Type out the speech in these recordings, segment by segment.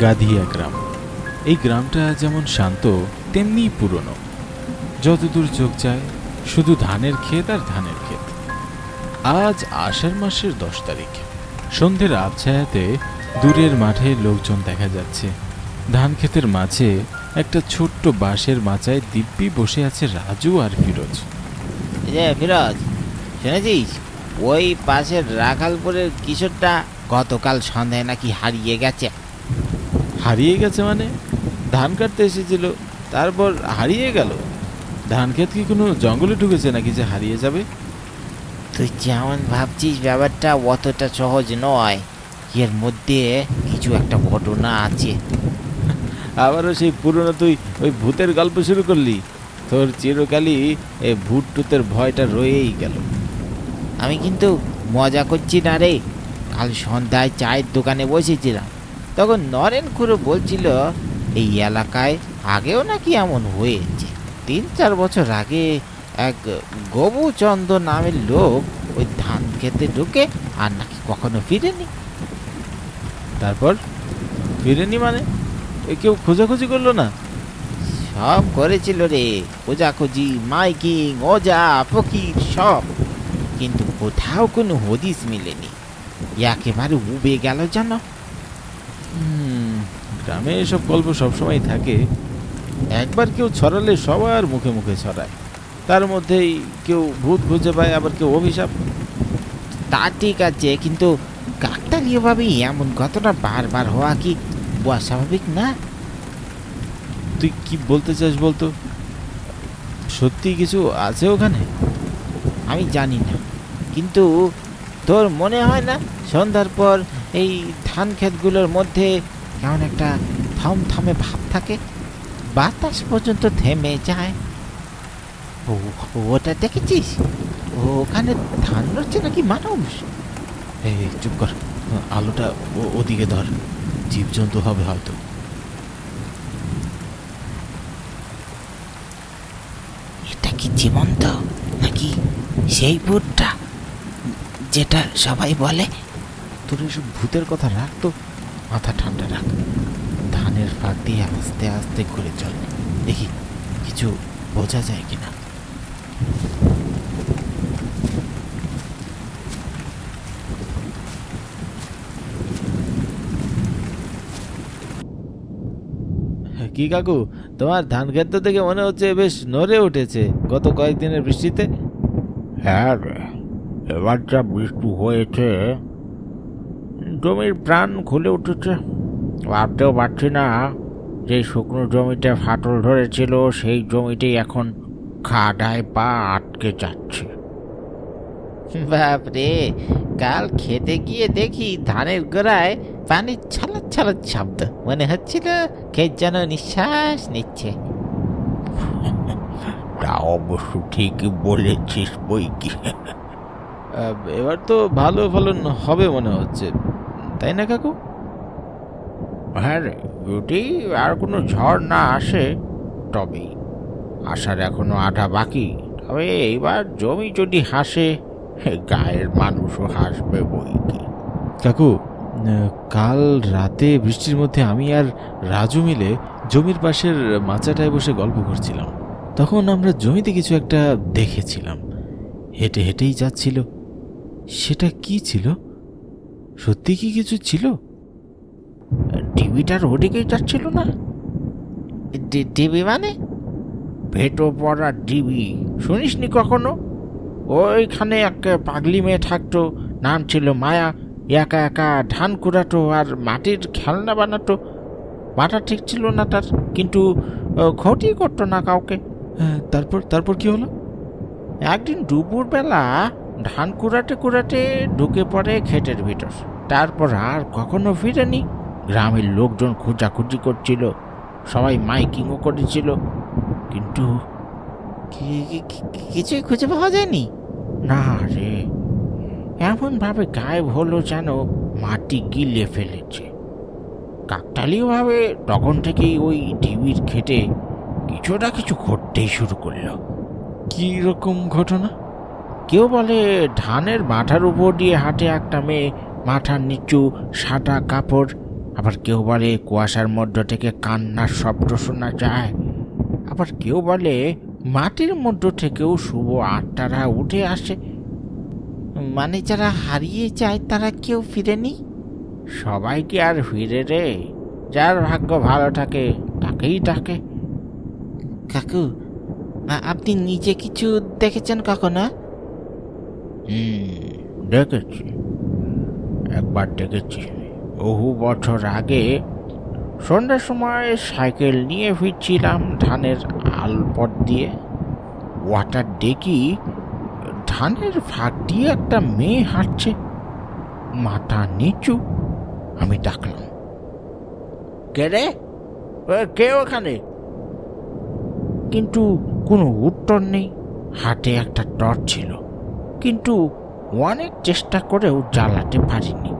গাধিয়া গ্রাম। এই গ্রামটা যেমন শান্ত, তেমনি পুরনো। যতদূর চোখ যায়, শুধু ধানের ক্ষেত আর ধানের ক্ষেত। আজ আষাঢ় মাসের দশ তারিখ। সন্ধ্যের আবছায়াতে দূরের মাঠে লোকজন দেখা যাচ্ছে। ধান ক্ষেতের মাঝে একটা ছোট্ট বাঁশের মাচায় দিব্যি বসে আছে রাজু আর ফিরোজ। যে ফিরোজ শুনেছিস? ওই পাশের রাখালপুরের কিশোরটা গতকাল সন্ধ্যায় নাকি হারিয়ে গেছে। হারিয়ে গেছে মানে? ধান কাটতে এসেছিল তারপর হারিয়ে গেল। ধান ক্ষেত কি কোনো জঙ্গলে ঢুকেছে নাকি যে হারিয়ে যাবে? তুই যেমন ভাবছিস ব্যাপারটা অতটা সহজ নয়। এর মধ্যে কিছু একটা ঘটনা আছে। আবারও সেই পুরনো তুই ওই ভূতের গল্প শুরু করলি? তোর চিরকালই এই ভূত টুতের ভয়টা রয়েই গেল। আমি কিন্তু মজা করছি না রে। কাল সন্ধ্যায় চায়ের দোকানে বসেছিলাম। তখন নরেন খুড়ো বলছিল, এই এলাকায় আগেও নাকি এমন হয়েছে। তিন চার বছর আগে এক গবুচন্দ নামের লোক ওই ধান খেতে ঢুকে আর নাকি কখনো ফিরেনি। তারপর ফিরেনি মানে? এ কেউ খোঁজাখুঁজি করল না? সব করেছিল রে। খোঁজাখুঁজি মাইকিং ওজা ফকির সব। কিন্তু কোথাও কোনো হদিস মিলেনি। একেবারে উবে গেল জানো হুম, গ্রামে এসব গল্প সবসময় থাকে। একবার কেউ ছড়ালে সবার মুখে মুখে ছড়ায়। তার মধ্যেই কেউ ভূত খুঁজে পায় আবার কেউ অভিশাপ। তা ঠিক আছে কিন্তু কাকতালীয়ভাবে এমন ঘটনা বারবার হওয়া কি অস্বাভাবিক না? তুই কি বলতে চাস বলতো? সত্যি কিছু আছে ওখানে? আমি জানি না। কিন্তু তোর মনে হয় না সন্ধ্যার পর এই ধান ক্ষেতগুলোর মধ্যে কেমন একটা থম থমে ভাব থাকে? বাতাস পর্যন্ত থেমে যায়। ও, ওটা দেখেছিস? ওখানে ধান রচ্ছে নাকি মানুষ? এই চুপ কর। আলোটা ওদিকে ধর। জীবজন্তু হবে হয়তো এটা কি জীবন্ত? নাকি সেই ভূতটা? যেটা সবাই বলে। তোর এসব ভূতের কথা রাখ তো। মাথা ঠান্ডা রাখ। ধানের ফাঁক দিয়ে আস্তে আস্তে ঘুরে চল। দেখি কিছু বোঝা যায় কিনা। কি কাকু? তোমার ধান ক্ষেত থেকে মনে হচ্ছে বেশ নড়ে উঠেছে। গত কয়েকদিনের বৃষ্টিতে? হ্যাঁ রে এবার যা বৃষ্টি হয়েছে জমির প্রাণ খুলে উঠেছে। ভাবতেও পারছি না যে শুকনো জমিতে ফাটল ধরেছিল সেই জমিতেই এখন খাডায় পা আটকে যাচ্ছে। বাপরে কাল খেতে গিয়ে দেখি ধানের গোড়ায় পানির ছালাত ছালাত শব্দ। মনে হচ্ছিল কে যেন নিঃশ্বাস নিচ্ছে। তা অবশ্য ঠিকই বলেছিস বই কি? এবার তো ভালো ফলন হবে মনে হচ্ছে। তাই না কাকু? হ্যাঁ রে যদি আর কোনো ঝড় না আসে তবেই। আসার এখনও আধা বাকি তবে এইবার জমি যদি হাসে গায়ের মানুষও হাসবে বই কি। কাকু কাল রাতে বৃষ্টির মধ্যে আমি আর রাজু মিলে জমির পাশের মাচাটায় বসে গল্প করছিলাম। তখন আমরা জমিতে কিছু একটা দেখেছিলাম। হেঁটে হেঁটেই যাচ্ছিল। সেটা কি ছিল? সত্যি কি কিছু ছিল? টিভিটার ওদিকেই যাচ্ছিল না? টিভি মানে? ভেটো পড়া ডিবি শুনিসনি কখনো? ওইখানে এক পাগলি মেয়ে থাকতো, নাম ছিল মায়া। একা একা ধান কুড়াটো আর মাটির খেলনা বানাতো মাথা ঠিক ছিল না তার কিন্তু ক্ষতি করতো না কাউকে। হ্যাঁ, তারপর তারপর কি হলো? একদিন দুপুরবেলা ধান কুড়াতে কুড়াতে ঢুকে পড়ে ক্ষেতের ভিতর। তারপর আর কখনো ফিরেনি। গ্রামের লোকজন খোঁজাখুঁজি করছিল সবাই মাইকিংও করেছিল কিন্তু কিছুই খুঁজে পাওয়া যায়নি? না রে এমনভাবে গায়েব হলো যেন মাটি গিলে ফেলেছে। কাকতালীয়ভাবে তখন থেকেই ওই টিভির খেটে কিছুটা কিছু ঘটতেই শুরু করল। কি রকম ঘটনা? কেউ বলে ধানের মাথার উপর দিয়ে হাঁটে একটা মেয়ে মাথার নিচু সাদা কাপড়। আবার কেউ বলে কুয়াশার মধ্য থেকে কান্নার শব্দ শোনা যায়। আবার কেউ বলে মাটির মধ্য থেকেও শুভ আত্মারা উঠে আসে। মানে যারা হারিয়ে যায় তারা কেউ ফিরেনি? সবাই কি আর ফিরে রে। যার ভাগ্য ভালো থাকে তাকেই ডাকে। কাকু আপনি নিজে কিছু দেখেছেন কখনো? হুম দেখেছি। একবার দেখেছি। বহু বছর আগে সন্ধ্যার সময় সাইকেল নিয়ে ফিরছিলাম ধানের আলপট দিয়ে। ওয়াটার দেখি ধানের ফাঁক দিয়ে একটা মেয়ে হাঁটছে। মাথা নিচু। আমি ডাকলাম। কে রে? কে ওখানে? কিন্তু কোনো উত্তর নেই। হাতে একটা টর্চ ছিল। কিন্তু অনেক চেষ্টা করেও জ্বালাতে পারিনি।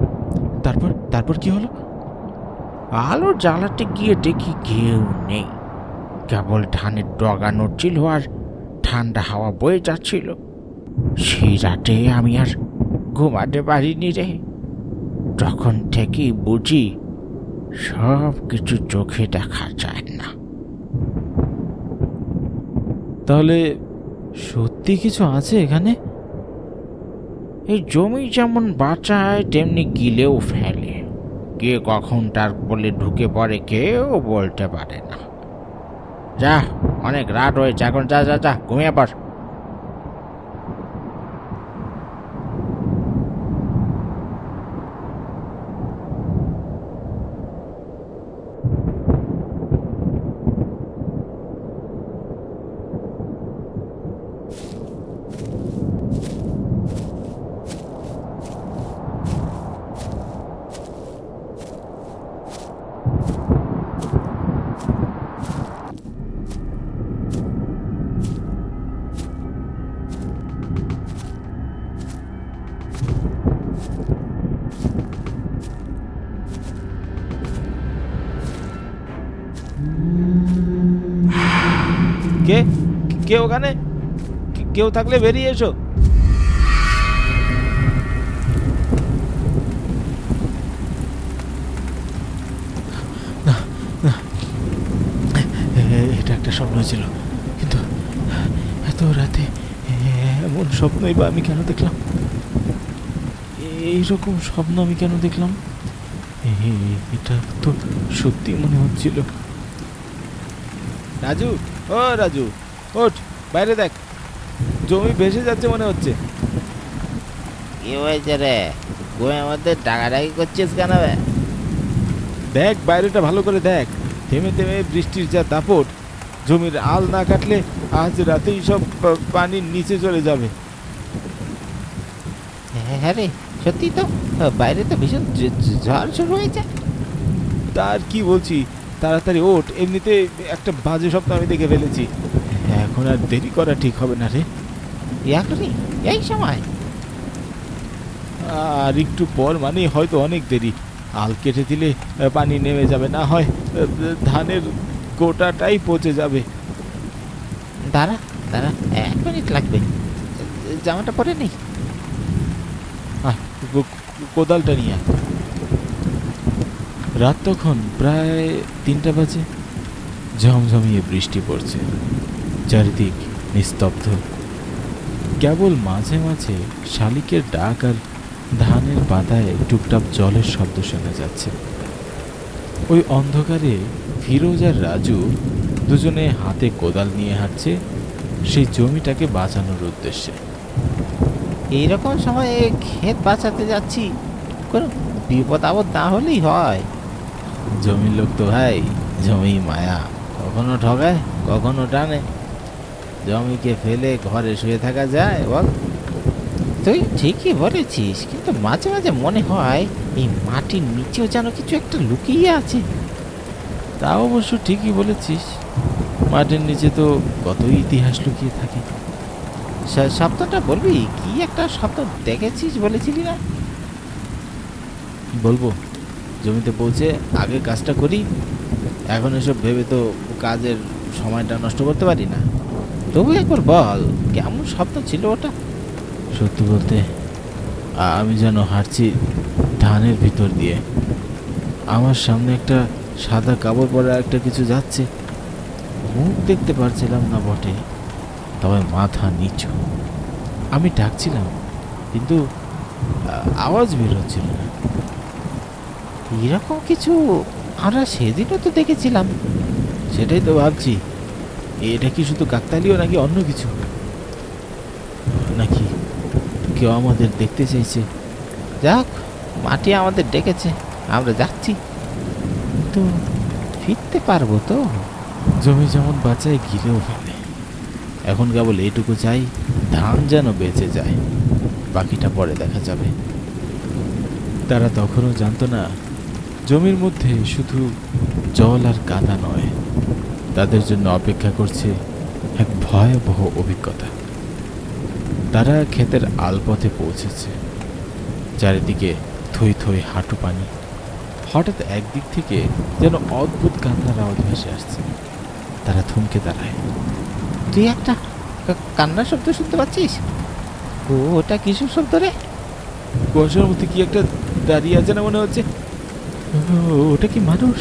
তারপর তারপর কি হলো? আলো জ্বালাতে গিয়ে দেখি কেউ নেই। কেবল ধানের ডগা নড়ছিল আর ঠান্ডা হাওয়া বয়ে যাচ্ছিল। সেই রাতে আমি আর ঘুমাতে পারিনি রে। তখন থেকেই বুঝি সব কিছু চোখে দেখা যায় না। তাহলে সত্যি কিছু আছে এখানে? এই জমি যেমন বাঁচায় তেমনি গিলেও ফেলে। কে কখন তার বলে ঢুকে পড়ে কেউ বলতে পারে না। যা অনেক রাত হয়েছে এখন যা যা যা ঘুমিয়ে পড়। কে কে ওখানে? কেউ থাকলে বেরিয়ে এসো। এটা একটা স্বপ্ন ছিল। কিন্তু এত রাতে এমন স্বপ্নই বা আমি কেন দেখলাম? এইরকম স্বপ্ন আমি কেন দেখলাম? এটা তো সত্যি মনে হচ্ছিল। রাজু ও রাজু ওঠ বাইরে দেখ। জমি ভেসে যাচ্ছে মনে হচ্ছে। কি হয়েছে রে? ঘুমের মধ্যে ডাকাডাকি করছিস কেন বে? দেখ বাইরেটা ভালো করে দেখ। থেমে থেমে বৃষ্টির যা দাপট জমির আল না কাটলে আজ রাতেই সব পা- পানির নিচে চলে যাবে। হ্যাঁ হ্যাঁ রে সত্যি তো? বাইরে তো ভীষণ জ- ঝড় শুরু হয়েছে। তার কি বলছি? তাড়াতাড়ি ওঠ। এমনিতে একটা বাজে স্বপ্ন আমি দেখে ফেলেছি। এখন আর দেরি করা ঠিক হবে না রে। এখনই এই সময়। আর একটু পর মানে হয়তো অনেক দেরি। আল কেটে দিলে পানি নেমে যাবে। না হয় ধানের গোটাটাই পচে যাবে। দাঁড়া দাঁড়া এক মিনিট লাগবে। জামাটা পরে নেই। কোদালটা নিয়ে। রাত তখন প্রায় তিনটা বাজে। ঝমঝমিয়ে বৃষ্টি পড়ছে। চারিদিক নিস্তব্ধ। কেবল মাঝে মাঝে শালিকের ডাক আর ধানের পাতায় টুকটাপ জলের শব্দ শোনা যাচ্ছে। ওই অন্ধকারে ফিরোজ আর রাজু দুজনে হাতে কোদাল নিয়ে হাঁটছে, সেই জমিটাকে বাঁচানোর উদ্দেশ্যে। এইরকম সময়ে ক্ষেত বাঁচাতে যাচ্ছি। কোনো বিপদ আপদ না হলেই হয়। জমির লোক তো ভাই জমি মায়া। কখনো ঠকায় কখনো টানে। জমিকে ফেলে ঘরে শুয়ে থাকা যায় বল। তুই ঠিকই বলেছিস কিন্তু মাঝে মাঝে মনে হয় এই মাটির নিচেও যেন কিছু একটা লুকিয়ে আছে। তা অবশ্য ঠিকই বলেছিস। মাটির নিচে তো কত ইতিহাস লুকিয়ে থাকে। স- শব্দটা বলবি? কি একটা শব্দ দেখেছিস বলেছিলি না? বলব? জমিতে পৌঁছে আগে কাজটা করি। এখন এসব ভেবে তো কাজের সময়টা নষ্ট করতে পারি না। তবু একবার বল, কেমন শব্দ ছিল ওটা? সত্যি বলতে, আমি যেন হাঁটছি ধানের ভিতর দিয়ে। আমার সামনে একটা সাদা কাপড় পরা একটা কিছু যাচ্ছে। মুখ দেখতে পারছিলাম না বটে, তবে মাথা নিচু। আমি ডাকছিলাম, কিন্তু আওয়াজ বের হচ্ছিল না। এরকম কিছু আমরা সেদিনও তো দেখেছিলাম। সেটাই তো ভাবছি। এটা কি শুধু কাকতালিও নাকি অন্য কিছু? নাকি কেউ আমাদের দেখতে চাইছে? যাক, মাটি আমাদের ডেকেছে, আমরা যাচ্ছি। কিন্তু ফিরতে পারব তো? জমি যেমন বাঁচায় ঘিরেও ফেলে। এখন কেবল এইটুকু চাই, ধান যেন বেঁচে যায়। বাকিটা পরে দেখা যাবে। তারা তখনও জানতো না জমির মধ্যে শুধু জল আর কাদা নয় তাদের জন্য অপেক্ষা করছে এক ভয়াবহ অভিজ্ঞতা। তারা ক্ষেতের আলপথে পৌঁছেছে চারিদিকে থই থই হাঁটু পানি। হঠাৎ একদিক থেকে যেন অদ্ভুত কান্নার আওয়াজ ভেসে আসছে। তারা থমকে দাঁড়ায়। তুই একটা কান্নার শব্দ শুনতে পাচ্ছিস? ও ওটা কিসের শব্দ রে? কুয়াশার মধ্যে কি একটা দাঁড়িয়ে আছে না মনে হচ্ছে? ওটা কি মানুষ?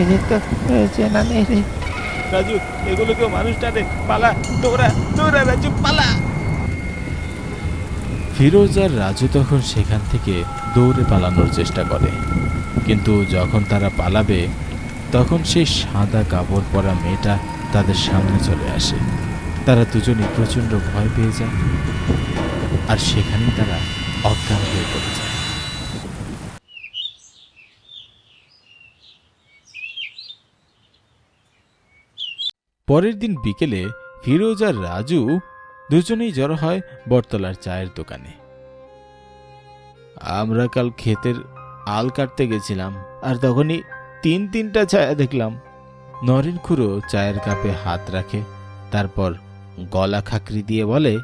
এদের চেনা নেই রে রাজু এগুলো কেউ মানুষটা রে পালা দৌড়া দৌড়া রাজু পালা। ফিরোজ আর রাজু তখন সেখান থেকে দৌড়ে পালানোর চেষ্টা করে। কিন্তু যখন তারা পালাবে তখন সেই সাদা কাপড় পরা মেয়েটা তাদের সামনে চলে আসে। তারা দুজনে প্রচণ্ড ভয় পেয়ে যায় আর সেখানেই তারা অজ্ঞান হয়ে পড়ে যায়। পরের দিন বিকেলে ফিরোজ আর রাজু দুজনেই জড়ো হয় বটতলার চায়ের দোকানে। আমরা কাল ক্ষেতের আল কাটতে গেছিলাম আর তখনই তিন তিনটা ছায়া দেখলাম। নরেন খুঁড়ো চায়ের কাপে হাত রাখে, তারপর গলা খাকরি দিয়ে বলে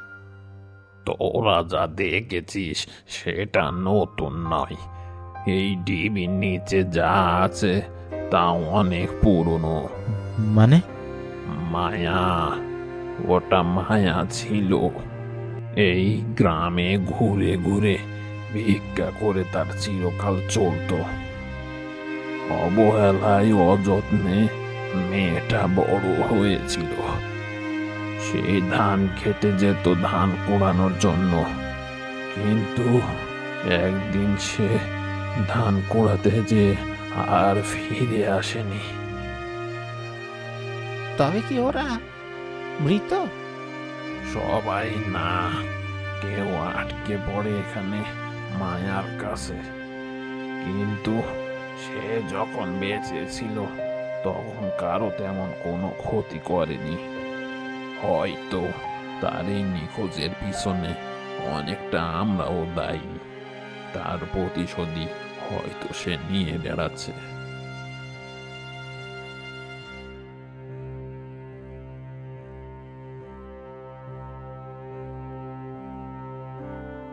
তোরা যা দেখেছিস সেটা নতুন নয়। এই ডিবির নিচে যা আছে তা অনেক পুরনো। মানে? মায়া ওটা মায়া ছিল। এই গ্রামে ঘুরে ঘুরে ভিক্ষা করে তার চিরকাল চলতো। অবহেলায় অযত্নে মেয়েটা বড় হয়েছিল। সেই ধান খেতে যেত ধান কুড়ানোর জন্য। কিন্তু একদিন সে ধান কুড়াতে যে আর ফিরে আসেনি। তবে কি ওরা মৃত? সবাই না কেউ আটকে পড়ে এখানে মায়ার কাছে। কিন্তু সে যখন বেঁচে ছিল তখন কারও তেমন কোনো ক্ষতি করেনি। হয়তো তার এই নিখোঁজের পিছনে অনেকটা আমরাও দায়ী। তার প্রতিশোধই হয়তো সে নিয়ে বেড়াচ্ছে।